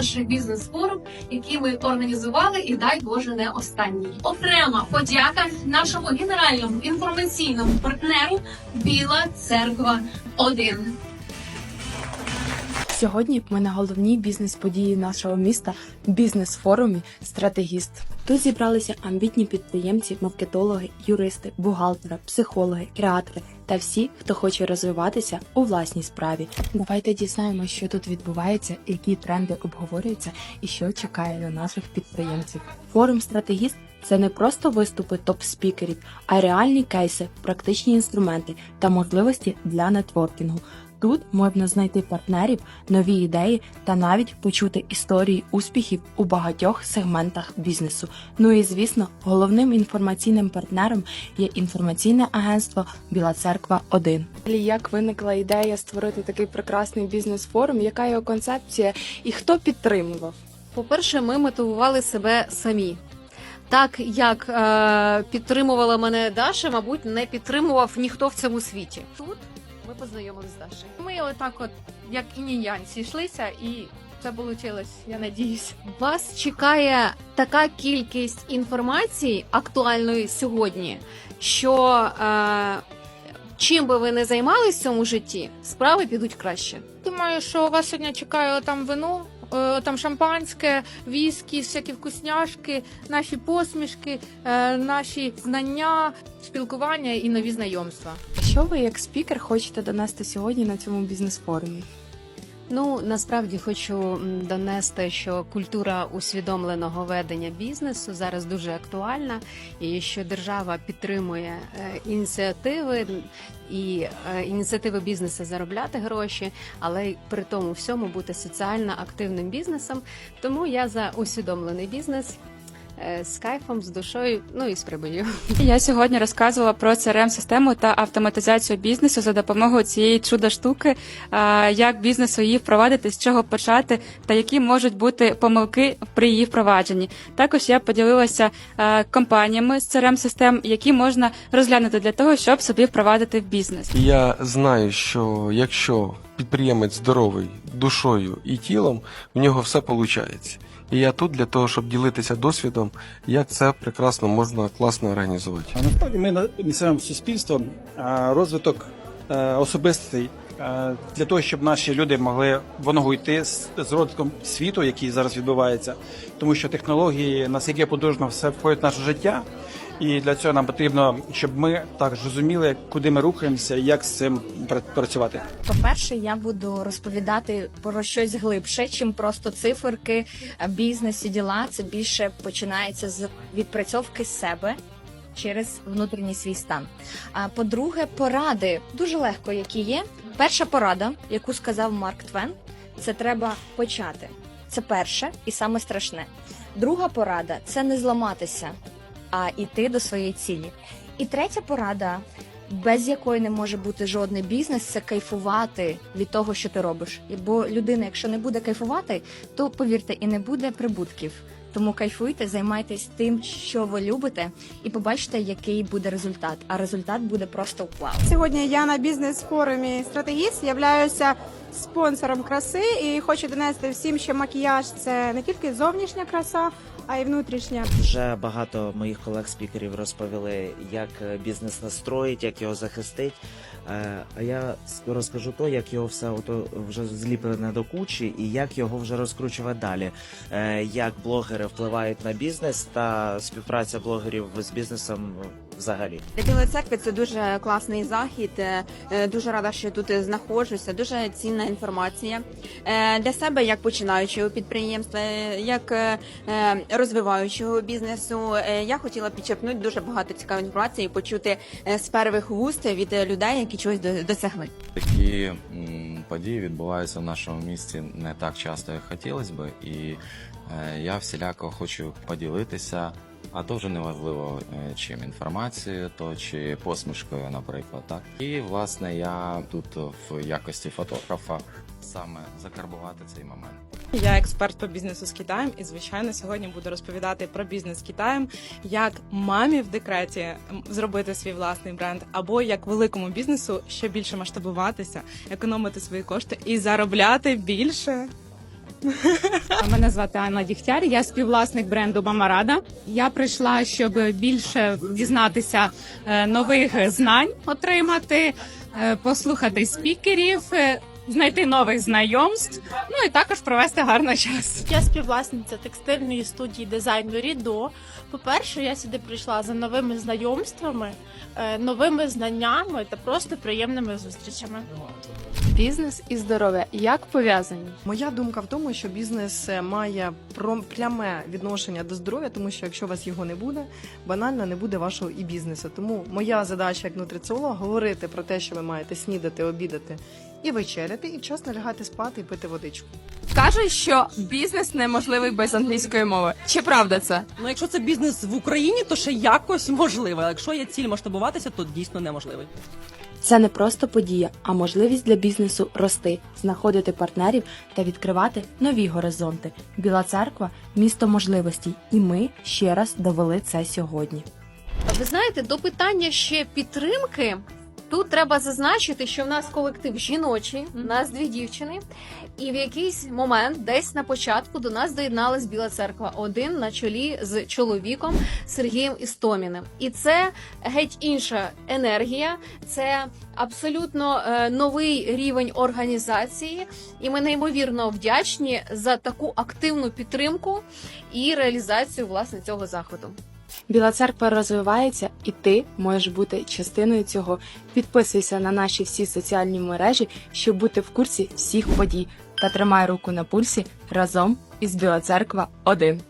перший бізнес-форум, який ми організували, і дай Боже не останній. Окрема подяка нашому генеральному інформаційному партнеру Біла Церква 1 Сьогодні ми на головній бізнес-події нашого міста бізнес-форумі Стратегіст. Тут зібралися амбітні підприємці, маркетологи, юристи, бухгалтери, психологи, креатори та всі, хто хоче розвиватися у власній справі. Давайте дізнаємося, що тут відбувається, які тренди обговорюються і що чекає на наших підприємців. Форум Стратегіст це не просто виступи топ-спікерів, а реальні кейси, практичні інструменти та можливості для нетворкінгу. Тут можна знайти партнерів, нові ідеї та навіть почути історії успіхів у багатьох сегментах бізнесу. Ну і звісно, головним інформаційним партнером є інформаційне агентство Біла Церква 1 Як виникла ідея створити такий прекрасний бізнес-форум? Яка його концепція і хто підтримував? По-перше, ми мотивували себе самі. Так як е, підтримувала мене Даша, мабуть, не підтримував ніхто в цьому світі. Тут ми познайомилися з Дашею. Ми отак, от як і ніянь, зійшлися, і це вийшло, я надіюсь. Вас чекає така кількість інформації актуальної сьогодні, що е, чим би ви не займались в цьому житті, справи підуть краще. Думаю, що вас сьогодні чекає там вино, е, там шампанське, віскі, всякі вкусняшки, наші посмішки, е, наші знання, спілкування і нові знайомства. Що ви як спікер хочете донести сьогодні на цьому бізнес-форумі? Ну насправді хочу донести, що культура усвідомленого ведення бізнесу зараз дуже актуальна, і що держава підтримує е, ініціативи і е, ініціативи бізнесу заробляти гроші, але при тому всьому бути соціально активним бізнесом. Тому я за усвідомлений бізнес з кайфом, з душою, ну і з прибилью. Я сьогодні розказувала про crm систему та автоматизацію бізнесу за допомогою цієї чудо штуки, як бізнесу її впровадити, з чого почати, та які можуть бути помилки при її впровадженні. Також я поділилася е, компаніями з crm систем, які можна розглянути для того, щоб собі впровадити в бізнес. Я знаю, що якщо підприємець здоровий душою і тілом, в нього все виходить. І я тут для того, щоб ділитися досвідом, як це прекрасно можна класно організувати. А насправді ми на- несемо суспільство а, розвиток е, особистий е, для того, щоб наші люди могли в ногу йти з, розвитком світу, який зараз відбувається, тому що технології наскільки подужно все входить в наше життя. І для цього нам потрібно, щоб ми також розуміли, куди ми рухаємося і як з цим пра- працювати. По-перше, я буду розповідати про щось глибше, чим просто циферки, бізнес діла. Це більше починається з відпрацьовки себе через внутрішній свій стан. А по-друге, поради дуже легко, які є. Перша порада, яку сказав Марк Твен, це треба почати. Це перше і саме страшне. Друга порада це не зламатися, а йти до своєї цілі. І третя порада без якої не може бути жодний бізнес, це кайфувати від того, що ти робиш. Бо людина, якщо не буде кайфувати, то повірте, і не буде прибутків. Тому кайфуйте, займайтесь тим, що ви любите, і побачите, який буде результат. А результат буде просто вау. Сьогодні я на бізнес-форумі стратегіст являюся спонсором краси і хочу донести всім, що макіяж це не тільки зовнішня краса, а й внутрішня. Вже багато моїх колег-спікерів розповіли, як е, бізнес настроїть, як його захистить. Е, А я розкажу то, як його все ото вже зліплене до кучі, і як його вже розкручувати далі. Е, Як блогери впливають на бізнес та співпраця блогерів з бізнесом взагалі. Для Білої церкви це дуже класний захід. е, е, Дуже рада, що тут знаходжуся. Дуже цінна інформація Е, для себе, як починаючого підприємства, як розвиваючого бізнесу. Я хотіла підчерпнути дуже багато цікавої інформації, і почути з первих вуст від людей, які чогось до- досягли. Такі події відбуваються в нашому місті не так часто, як хотілося би, і я всіляко хочу поділитися. А вже неважливо е, чим інформацією, то чи посмішкою, наприклад, так і власне я тут в якості фотографа саме закарбувати цей момент. Я експерт по бізнесу з Китаєм, і звичайно сьогодні буду розповідати про бізнес з Китаєм, як мамі в декреті зробити свій власний бренд, або як великому бізнесу ще більше масштабуватися, економити свої кошти і заробляти більше. Мене звати Анна Дігтяр, я співвласник бренду Мамарада. Я прийшла, щоб більше дізнатися е, нових знань, отримати, е, послухати спікерів, е, знайти нових знайомств, ну і також провести гарний час. Я співвласниця текстильної студії дизайну Рідо. По-перше, я сюди прийшла за новими знайомствами, новими знаннями та просто приємними зустрічами. Бізнес і здоров'я як пов'язані? Моя думка в тому, що бізнес е, має про- пряме відношення до здоров'я, тому що якщо у вас його не буде, банально не буде вашого і бізнесу. Тому моя задача як нутриціолога говорити про те, що ви маєте снідати, обідати і вечеряти, і вчасно лягати спати і пити водичку. Кажуть, що бізнес неможливий без англійської мови. Чи правда це? Ну, якщо це бізнес в Україні, то ще якось можливо. А Якщо є ціль масштабуватися, то дійсно неможливий. Це не просто подія, а можливість для бізнесу рости, знаходити партнерів та відкривати нові горизонти. Біла церква місто можливостей, і ми ще раз довели це сьогодні. Ви знаєте, до питання ще підтримки. Тут треба зазначити, що в нас колектив жіночий, у нас дві дівчини, і в якийсь момент, десь на початку, до нас доєдналась Біла церква один на чолі з чоловіком Сергієм Істоміним. І це геть інша енергія, це абсолютно е, новий рівень організації, і ми неймовірно вдячні за таку активну підтримку і реалізацію власне цього заходу. Біла церква розвивається, і ти можеш бути частиною цього. Підписуйся на наші всі соціальні мережі, щоб бути в курсі всіх подій. Та тримай руку на пульсі разом із Біла церква 1.